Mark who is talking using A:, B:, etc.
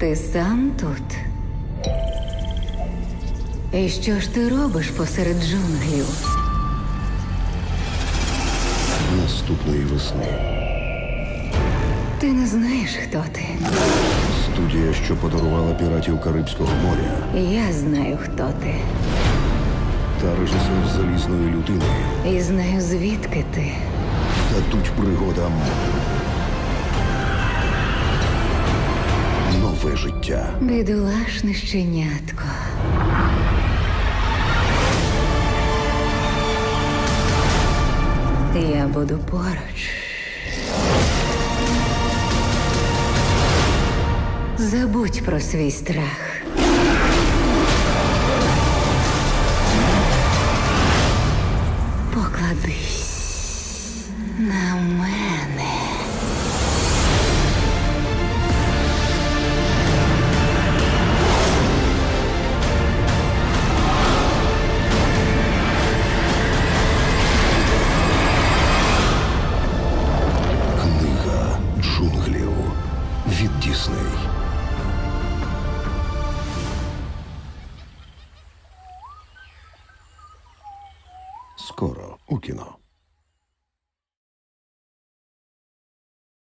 A: Ти сам тут. І що ж ти робиш посеред джунглів?
B: Наступної весни
A: Ти не знаєш, хто ти.
B: студія, що подарувала піратів Карибського моря,
A: Я знаю, хто ти.
B: та режисер залізної людини
A: І знаю, звідки ти.
B: дадуть пригодам нове життя.
A: Бідолашне щенятко. Я буду поруч. Забудь про свій страх. Покладись на мене.
B: Дісней. Скоро у кіно.